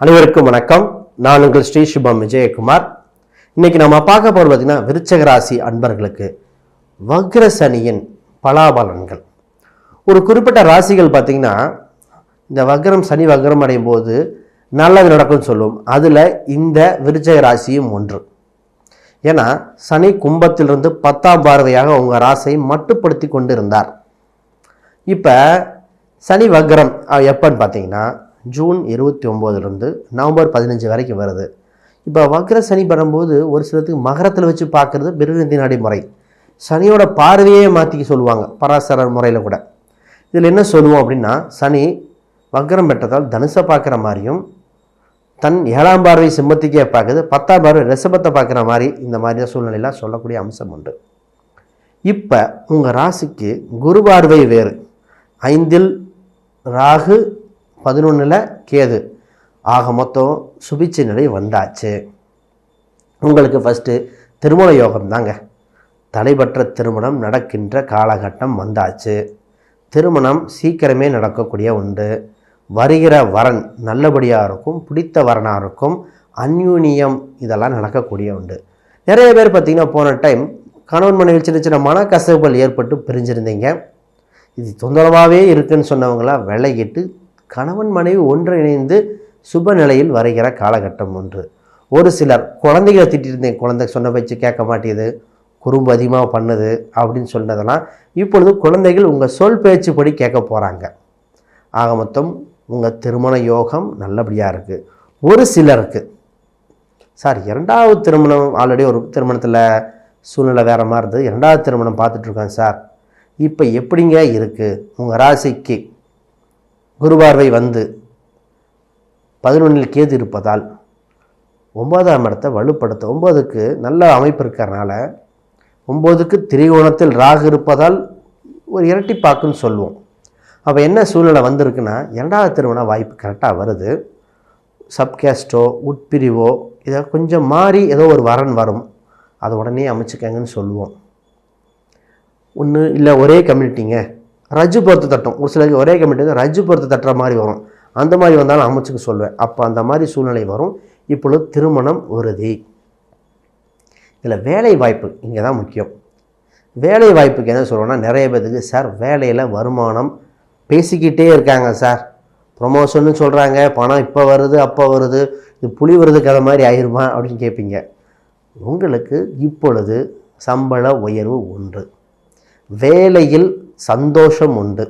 அனைவருக்கும் வணக்கம். நான் உங்கள் ஸ்ரீ சுபம் விஜயகுமார். இன்னைக்கு நம்ம பார்க்க போகிறது பார்த்தீங்கன்னா விருச்சகராசி அன்பர்களுக்கு வக்ர சனியின் பலாபலன்கள். ஒரு குறிப்பிட்ட ராசிகள் பார்த்திங்கன்னா இந்த வக்ரம் சனி வக்ரம் அடையும் போது நல்லது நடக்கும்னு சொல்லுவோம் அதில் இந்த விருச்சக ராசியும் ஒன்று. ஏன்னா சனி கும்பத்திலிருந்து பத்தாம் பார்வையாக உங்கள் ராசியை மட்டுப்படுத்தி கொண்டு இருந்தார் இப்போ சனி வக்ரம் எப்போன்னு பார்த்தீங்கன்னா ஜூன் இருபத்தி ஒம்போதுலேருந்து நவம்பர் பதினஞ்சு வரைக்கும் வருது. இப்போ வக்ர சனி பண்ணும்போது ஒரு சிலத்துக்கு மகரத்தில் வச்சு பார்க்குறது பிருநந்தி நடைமுறை. சனியோட பார்வையே மாற்றிக்க சொல்லுவாங்க பராசர முறையில் கூட. இதில் என்ன சொல்லுவோம் அப்படின்னா சனி வக்ரம் பெற்றதால் தனுசை பார்க்குற மாதிரியும் தன் ஏழாம் பார்வை சிம்மத்துக்கே பார்க்குது பத்தாம் பார்வை ரிஷபத்தை பார்க்குற மாதிரி இந்த மாதிரி சூழ்நிலையெல்லாம் சொல்லக்கூடிய அம்சம் உண்டு. இப்போ உங்கள் ராசிக்கு குரு பார்வை வேறு. ஐந்தில் ராகு பதினொன்றில் கேது. ஆக மொத்தம் சுபிட்ச நிலை வந்தாச்சு. உங்களுக்கு ஃபஸ்ட்டு திருமண யோகம் தாங்க. தலைபற்ற திருமணம் நடக்கின்ற காலகட்டம் வந்தாச்சு. திருமணம் சீக்கிரமே நடக்கக்கூடிய உண்டு. வருகிற வரன் நல்லபடியாக இருக்கும் பிடித்த வரனாக இருக்கும் அந்யூனியம் இதெல்லாம் நடக்கக்கூடிய உண்டு. நிறைய பேர் பார்த்திங்கன்னா போன டைம் கணவன் மனைவி சின்ன சின்ன மனக்கசவுகள் ஏற்பட்டு பிரிஞ்சிருந்தீங்க. இது தொந்தரவாகவே இருக்குன்னு சொன்னவங்களாம் விலகிட்டு கணவன் மனைவி ஒன்றிணைந்து சுப நிலையில் வருகிற காலகட்டம் ஒன்று. ஒரு சிலர் குழந்தைகளை திட்டிருந்தேன் குழந்தை சொன்ன பேச்சு கேட்க மாட்டேது குறும்பு அதிகமாக பண்ணுது அப்படின்னு சொன்னதெல்லாம் இப்பொழுது குழந்தைகள் உங்கள் சொல் பேச்சுப்படி கேட்க போகிறாங்க ஆக மொத்தம் உங்கள் திருமண யோகம் நல்லபடியாக இருக்குது ஒரு சிலருக்கு சார் இரண்டாவது திருமணம் ஆல்ரெடி ஒரு திருமணத்தில் சூழ்நிலை வேறு மாதிரி இருந்தது. இரண்டாவது திருமணம் பார்த்துட்ருக்கேன் சார். இப்போ எப்படிங்க இருக்குது உங்கள் ராசிக்கு குருபார்வை வந்து பதினொன்றில் கேது இருப்பதால் ஒன்பதாம் இடத்தை வலுப்படுத்த ஒம்போதுக்கு நல்ல அமைப்பு இருக்கிறனால ஒம்போதுக்கு திரிகோணத்தில் ராகு இருப்பதால் ஒரு இரட்டிப்பாக்குன்னு சொல்லுவோம். அப்போ என்ன சூழ்நிலை வந்திருக்குன்னா இரண்டாவது திருமண வாய்ப்பு கரெக்டாக வருது. சப்கேஸ்டோ உட்பிரிவோ இதை கொஞ்சம் மாறி ஏதோ ஒரு வரன் வரும். அதை உடனே அமைச்சுக்கங்கன்னு சொல்லுவோம். ஒன்று இல்லை ஒரே கம்யூனிட்டிங்க ரஜ்ஜு பொறுத்து தட்டும். ஒரு சிலருக்கு ஒரே கம்யூனிட்டி ரஜு பொறுத்து தட்டுற மாதிரி வரும். அந்த மாதிரி வந்தாலும் அமைச்சுக்க சொல்லுவேன். அப்போ அந்த மாதிரி சூழ்நிலை வரும். இப்பொழுது திருமணம் உறுதி இதில் வேலை வாய்ப்பு இங்கே தான் முக்கியம். வேலை வாய்ப்புக்கு என்ன சொல்கிறோன்னா நிறைய பேருக்கு சார் வேலையில் வருமானம் பேசிக்கிட்டே இருக்காங்க சார். ப்ரொமோஷன்னு சொல்கிறாங்க பணம் இப்போ வருது அப்போ வருது. இது புலி வருது கதை மாதிரி ஆயிருமா? அப்படின்னு கேட்பீங்க உங்களுக்கு இப்பொழுது சம்பள உயர்வு ஒன்று. வேலையில் சந்தோஷம் உண்டு.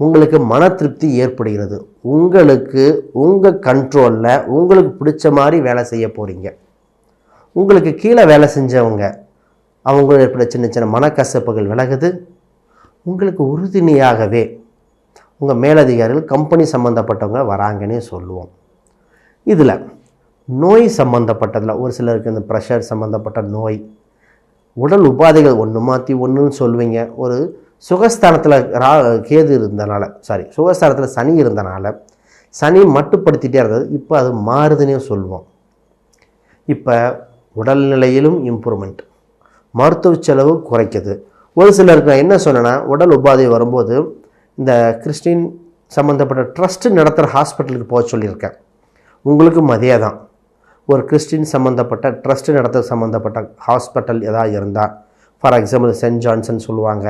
உங்களுக்கு மன திருப்தி ஏற்படுகிறது. உங்களுக்கு உங்கள் கண்ட்ரோலில் உங்களுக்கு பிடிச்ச மாதிரி வேலை செய்ய போகிறீங்க உங்களுக்கு கீழே வேலை செஞ்சவங்க அவங்க ஏற்பட சின்ன சின்ன மனக்கசப்புகள் விலகுது. உங்களுக்கு உறுதுணையாகவே உங்கள் மேலதிகாரிகள் கம்பெனி சம்மந்தப்பட்டவங்க வராங்கன்னே சொல்லுவோம். இதில் நோய் சம்மந்தப்பட்டதில் ஒரு சிலருக்கு இந்த ப்ரெஷர் சம்மந்தப்பட்ட நோய். உடல் உபாதைகள் ஒன்று மாற்றி ஒன்றுன்னு சொல்லுவீங்க ஒரு சுகஸ்தானத்தில் ரா கேது இருந்தனால சாரி சுகஸ்தானத்தில் சனி இருந்தனால சனி மட்டுப்படுத்திட்டே இருந்தது. இப்போ அது மாறுதுன்னே சொல்லுவோம் இப்போ உடல்நிலையிலும் இம்ப்ரூவ்மெண்ட் மருத்துவ செலவு குறைக்குது. ஒரு சிலருக்கு நான் என்ன சொன்னேன்னா உடல் உபாதை வரும்போது இந்த கிறிஸ்டின் சம்மந்தப்பட்ட ட்ரஸ்ட்டு நடத்துகிற ஹாஸ்பிட்டலுக்கு போக சொல்லியிருக்கேன். உங்களுக்கும் அதே தான். ஒரு கிறிஸ்டின் சம்மந்தப்பட்ட ட்ரஸ்ட்டு நடத்த சம்மந்தப்பட்ட ஹாஸ்பிட்டல் எதாவது இருந்தால் ஃபார் எக்ஸாம்பிள் சென்ட் ஜான்சன் சொல்லுவாங்க.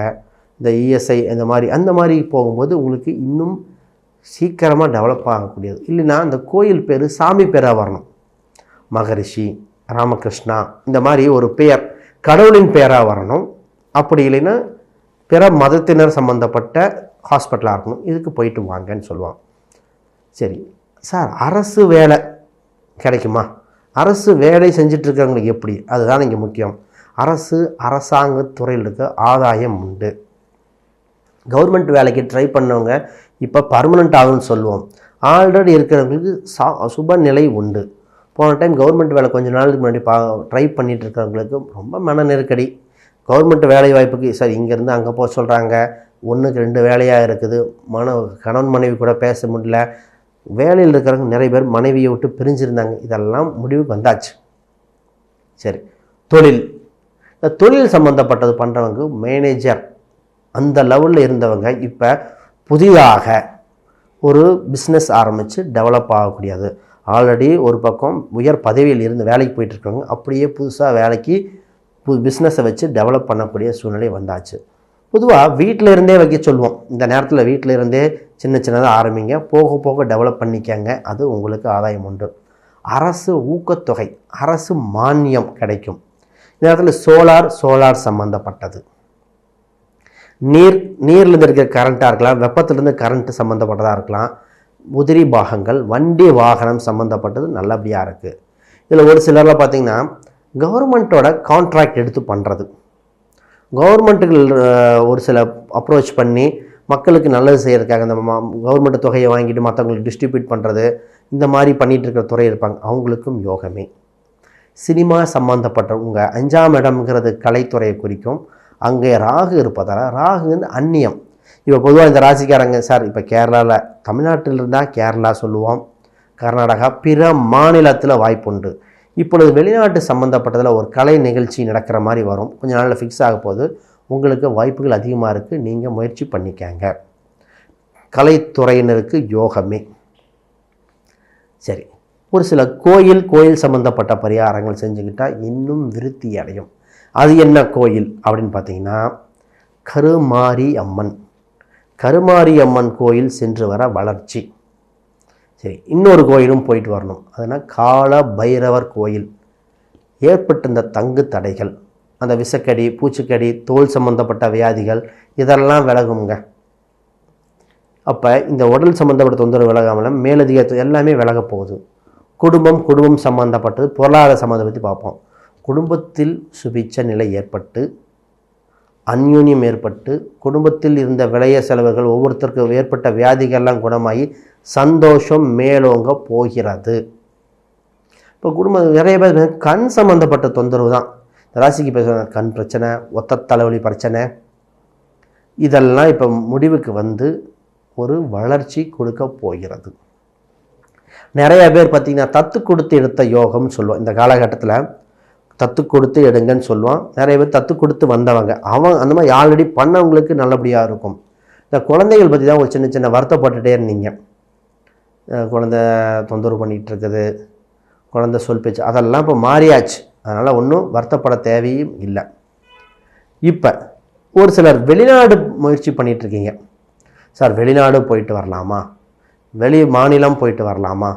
இந்த இஎஸ்ஐ இந்த மாதிரி அந்த மாதிரி போகும்போது உங்களுக்கு இன்னும் சீக்கிரமாக டெவலப் ஆகக்கூடியது. இல்லைன்னா அந்த கோயில் பேர் சாமி பேராக வரணும். மகரிஷி ராமகிருஷ்ணா இந்த மாதிரி ஒரு பெயர் கடவுளின் பெயராக வரணும். அப்படி இல்லைன்னா பிற மதத்தினர் சம்மந்தப்பட்ட ஹாஸ்பிட்டலாக இருக்கணும். இதுக்கு போயிட்டு வாங்கன்னு சொல்லுவாங்க. சரி சார் அரசு வேலை கிடைக்குமா? அரசு வேலை செஞ்சிட்ருக்கிறவங்களுக்கு எப்படி? அதுதான் இங்கே முக்கியம். அரசு அரசாங்க துறையில் இருக்க ஆதாயம் உண்டு. கவர்மெண்ட் வேலைக்கு ட்ரை பண்ணவங்க இப்போ பர்மனெண்ட் ஆகும்னு சொல்லுவோம். ஆல்ரெடி இருக்கிறவங்களுக்கு சா சுப நிலை உண்டு. போன டைம் கவர்மெண்ட் வேலை கொஞ்ச நாளுக்கு முன்னாடி பா ட்ரை பண்ணிகிட்டு இருக்கிறவங்களுக்கு ரொம்ப மன நெருக்கடி. கவர்மெண்ட் வேலை வாய்ப்புக்கு சார் இங்கேருந்து அங்கே போக சொல்கிறாங்க ஒன்றுக்கு ரெண்டு வேலையாக இருக்குது. மன கணவன் மனைவி கூட பேச முடியல. வேலையில் இருக்கிறவங்க நிறைய பேர் மனைவியை விட்டு பிரிஞ்சிருந்தாங்க. இதெல்லாம் முடிவுக்கு வந்தாச்சு. சரி தொழில். இந்த தொழில் சம்மந்தப்பட்டது பண்ணுறவங்க மேனேஜர் அந்த லெவலில் இருந்தவங்க இப்போ புதிதாக ஒரு பிஸ்னஸ் ஆரம்பித்து டெவலப் ஆகக்கூடியது. ஆல்ரெடி ஒரு பக்கம் உயர் பதவியில் இருந்து வேலைக்கு போயிட்டுருக்காங்க அப்படியே புதுசாக வேலைக்கு புது பிஸ்னஸை வச்சு டெவலப் பண்ணக்கூடிய சூழ்நிலை வந்தாச்சு. பொதுவாக வீட்டில் இருந்தே வைக்க சொல்லுவோம். இந்த நேரத்தில் வீட்டில் இருந்தே சின்ன சின்னதாக ஆரம்பிங்க. போக போக டெவலப் பண்ணிக்கங்க. அது உங்களுக்கு ஆதாயம் உண்டு. அரசு ஊக்கத்தொகை அரசு மானியம் கிடைக்கும். இந்த நேரத்தில் சோலார் சோலார் சம்மந்தப்பட்டது நீர் நீர்லேருந்து இருக்கிற கரண்ட்டாக இருக்கலாம் வெப்பத்திலேருந்து கரண்ட்டு சம்மந்தப்பட்டதாக இருக்கலாம். உதிரி பாகங்கள் வண்டி வாகனம் சம்மந்தப்பட்டது நல்லபடியாக இருக்குது இதில் ஒரு சிலரில் பார்த்திங்கன்னா கவர்மெண்ட்டோட கான்ட்ராக்ட் எடுத்து பண்ணுறது கவர்மெண்ட்டுகள் ஒரு சில அப்ரோச் பண்ணி மக்களுக்கு நல்லது செய்கிறதுக்காக அந்த கவர்மெண்ட் தொகையை வாங்கிட்டு மற்றவங்களுக்கு டிஸ்ட்ரிபியூட் பண்ணுறது இந்த மாதிரி பண்ணிகிட்டு இருக்கிற துறை இருப்பாங்க. அவங்களுக்கும் யோகமே. சினிமா சம்மந்தப்பட்ட உங்கள் அஞ்சாம் இடம்ங்கிறது கலைத்துறையை குறிக்கும். அங்கே ராகு இருப்பதால் ராகு வந்து அந்நியம். இப்போ பொதுவாக இந்த ராசிக்காரங்க சார் இப்போ கேரளாவில் தமிழ்நாட்டில் இருந்தால் கேரளா சொல்லுவோம். கர்நாடகா பிற மாநிலத்தில் வாய்ப்புண்டு இப்பொழுது வெளிநாட்டு சம்மந்தப்பட்டதில் ஒரு கலை நிகழ்ச்சி நடக்கிற மாதிரி வரும். கொஞ்சம் நாளில் ஃபிக்ஸ் ஆக போது உங்களுக்கு வாய்ப்புகள் அதிகமாக இருக்குது நீங்கள் முயற்சி பண்ணிக்கங்க. கலைத்துறையினருக்கு யோகமே. சரி. ஒரு சில கோயில் கோயில் சம்மந்தப்பட்ட பரிகாரங்கள் செஞ்சுக்கிட்டால் இன்னும் விருத்தி அடையும். அது என்ன கோயில் அப்படின்னு பார்த்தீங்கன்னா கருமாரி அம்மன் கருமாரி அம்மன் கோயில் சென்று வர வளர்ச்சி. சரி இன்னொரு கோயிலும் போயிட்டு வரணும். அதுனா கால பைரவர் கோயில். ஏற்பட்டிருந்த தங்கு தடைகள் அந்த விஷக்கடி பூச்சிக்கடி தோல் சம்பந்தப்பட்ட வியாதிகள் இதெல்லாம் விலகுங்க. அப்போ இந்த உடல் சம்மந்தப்பட்ட தொந்தரவு விலகாமல் மேலதிக எல்லாமே விலக போகுது. குடும்பம் குடும்பம் சம்மந்தப்பட்டது பொருளாதார சம்மந்தம் பற்றி பார்ப்போம். குடும்பத்தில் சுபிச்ச நிலை ஏற்பட்டு அந்யூன்யம் ஏற்பட்டு குடும்பத்தில் இருந்த விளைய செலவுகள் ஒவ்வொருத்தருக்கும் ஏற்பட்ட வியாதிகள்லாம் குணமாகி சந்தோஷம் மேலோங்க போகிறது. இப்போ குடும்பம் நிறைய பேர் கண் சம்மந்தப்பட்ட தொந்தரவு தான். ராசிக்கு பேசுகிற கண் பிரச்சனை ஒத்த தலைவலி பிரச்சனை இதெல்லாம் இப்போ முடிவுக்கு வந்து ஒரு வளர்ச்சி கொடுக்க போகிறது. நிறைய பேர் பார்த்திங்கன்னா தத்து கொடுத்து எடுத்த யோகம்னு சொல்லுவோம். இந்த காலகட்டத்தில் தத்து கொடுத்து எடுங்கன்னு சொல்லுவான். நிறைய பேர் தத்து கொடுத்து வந்தவங்க. அவன் அந்த மாதிரி ஆல்ரெடி பண்ணவங்களுக்கு நல்லபடியாக இருக்கும். இந்த குழந்தைகள் பற்றி தான் ஒரு சின்ன சின்ன வருத்தப்பட்டுட்டே இருந்தீங்க. குழந்த குழந்தை தொந்தரவு பண்ணிகிட்டு இருக்குது. குழந்தை சொல் பேச்சு அதெல்லாம் இப்போ மாறியாச்சு. அதனால் ஒன்றும் வருத்தப்பட தேவையும் இல்லை. இப்போ ஒரு சிலர் வெளிநாடு முயற்சி பண்ணிகிட்ருக்கீங்க சார் வெளிநாடு போயிட்டு வரலாமா? வெளி மாநிலம் போயிட்டு வரலாமா?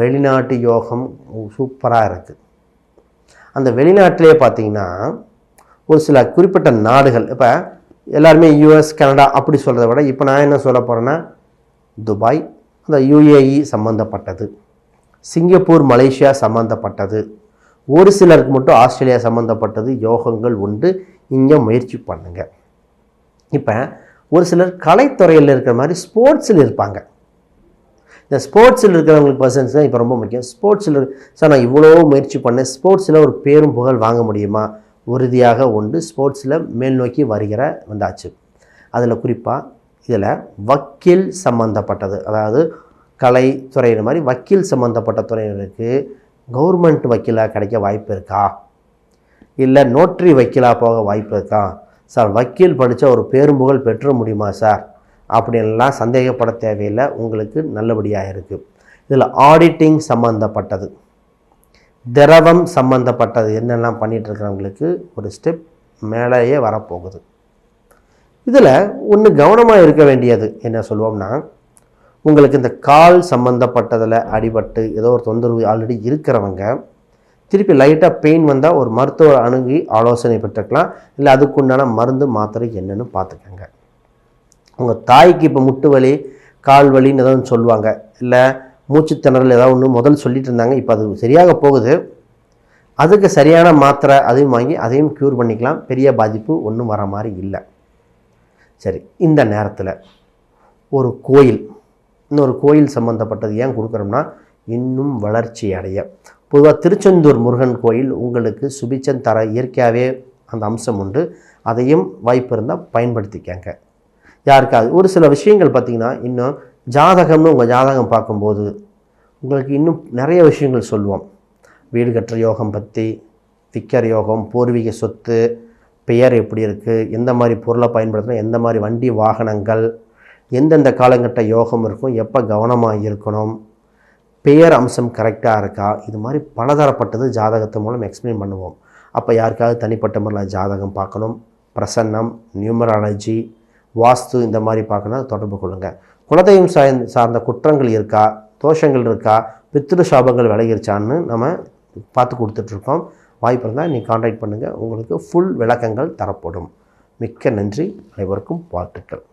வெளிநாட்டு யோகம் சூப்பராக இருக்குது அந்த வெளிநாட்டிலே பார்த்தீங்கன்னா ஒரு சில குறிப்பிட்ட நாடுகள் இப்போ எல்லாருமே யூஎஸ் கனடா அப்படி சொல்கிறத விட இப்போ நான் என்ன சொல்ல போகிறேன்னா துபாய் அந்த யுஏஇ சம்மந்தப்பட்டது சிங்கப்பூர் மலேசியா சம்மந்தப்பட்டது ஒரு சிலருக்கு மட்டும் ஆஸ்திரேலியா சம்மந்தப்பட்டது யோகங்கள் உண்டு. இங்கே முயற்சி பண்ணுங்க. இப்போ ஒரு சிலர் கலைத்துறையில் இருக்கிற மாதிரி ஸ்போர்ட்ஸில் இருப்பாங்க. இந்த ஸ்போர்ட்ஸில் இருக்கிறவங்களுக்கு பர்சன்ஸ் தான் இப்போ ரொம்ப முக்கியம். ஸ்போர்ட்ஸில் சார் நான் இவ்வளோ முயற்சி பண்ணேன். ஸ்போர்ட்ஸில் ஒரு பேரும் புகழ் வாங்க முடியுமா? உறுதியாக உண்டு. ஸ்போர்ட்ஸில் மேல் நோக்கி வருகிற வந்தாச்சு. அதில் குறிப்பாக இதில் வக்கீல் சம்மந்தப்பட்டது அதாவது கலைத்துறையினர் மாதிரி வக்கீல் சம்மந்தப்பட்ட துறையினருக்கு கவர்மெண்ட் வக்கீலாக கிடைக்க வாய்ப்பு இருக்கா? இல்லை நோட்ரி வக்கீலாக போக வாய்ப்பு இருக்கா? சார் வக்கீல் படித்த ஒரு பேரும்புகழ் பெற்ற முடியுமா சார்? அப்படின்லாம் சந்தேகப்பட தேவையில்லை. உங்களுக்கு நல்லபடியாக இருக்குது இதில் ஆடிட்டிங் சம்மந்தப்பட்டது திரவம் சம்மந்தப்பட்டது என்னெல்லாம் பண்ணிகிட்ருக்கிறவங்களுக்கு ஒரு ஸ்டெப் மேலேயே வரப்போகுது. இதில் ஒன்று கவனமாக இருக்க வேண்டியது என்ன சொல்லுவோம்னா உங்களுக்கு இந்த கால் சம்மந்தப்பட்டதில் அடிபட்டு ஏதோ ஒரு தொந்தரவு ஆல்ரெடி இருக்கிறவங்க திருப்பி லைட்டாக பெயின் வந்தால் ஒரு மருத்துவர் அணுகி ஆலோசனை பெற்றுக்கலாம். இல்லை அதுக்குண்டான மருந்து மாத்திரை என்னென்னு பார்த்துக்கோங்க. உங்கள் தாய்க்கு இப்போ முட்டு வலி கால் வலின்னு ஏதாவது சொல்லுவாங்க. இல்லை மூச்சுத்திணறல் ஏதாவது ஒன்று முதல் சொல்லிட்டு இருந்தாங்க. இப்போ அது சரியாக போகுது. அதுக்கு சரியான மாத்திரை அதையும் வாங்கி அதையும் க்யூர் பண்ணிக்கலாம். பெரிய பாதிப்பு ஒன்றும் வர மாதிரி இல்லை. சரி இந்த நேரத்தில் ஒரு கோயில் இன்னொரு கோயில் சம்மந்தப்பட்டது ஏன் கொடுக்குறோம்னா இன்னும் வளர்ச்சி அடைய. பொதுவாக திருச்செந்தூர் முருகன் கோயில் உங்களுக்கு சுபிச்சன் தர இயற்கையாகவே அந்த அம்சம் உண்டு. அதையும் வாய்ப்பு இருந்தால் பயன்படுத்திக்கங்க. யாருக்காவது. ஒரு சில விஷயங்கள் பார்த்திங்கன்னா இன்னும் ஜாதகம்னு உங்கள் ஜாதகம் பார்க்கும்போது உங்களுக்கு இன்னும் நிறைய விஷயங்கள் சொல்லுவோம். வீடு கட்டுற யோகம் பற்றி விற்கிற யோகம் பூர்வீக சொத்து பெயர் எப்படி இருக்குது எந்த மாதிரி பொருளை பயன்படுத்தணும் எந்த மாதிரி வண்டி வாகனங்கள் எந்தெந்த காலங்கட்ட யோகம் இருக்கும் எப்போ கவனமாக இருக்கணும் பெயர் அம்சம் கரெக்டாக இருக்கா இது மாதிரி பலதரப்பட்டது ஜாதகத்து மூலம் எக்ஸ்பிளைன் பண்ணுவோம். அப்போ யாருக்காவது தனிப்பட்ட முறையில் ஜாதகம் பார்க்கணும். பிரசன்னம் நியூமராலஜி வாஸ்து இந்த மாதிரி பார்க்கணும் தொடர்பு கொள்ளுங்கள் குலதெய்வம் சார்ந்த சார்ந்த குற்றங்கள் இருக்கா? தோஷங்கள் இருக்கா? பித்திரு சாபங்கள் விலகிருச்சான்னு நம்ம பார்த்து கொடுத்துட்ருக்கோம். வாய்ப்பு இருந்தால் நீ காண்டாக்ட் பண்ணுங்கள் உங்களுக்கு ஃபுல் விளக்கங்கள் தரப்படும். மிக்க நன்றி. அனைவருக்கும் வாழ்த்துக்கள்.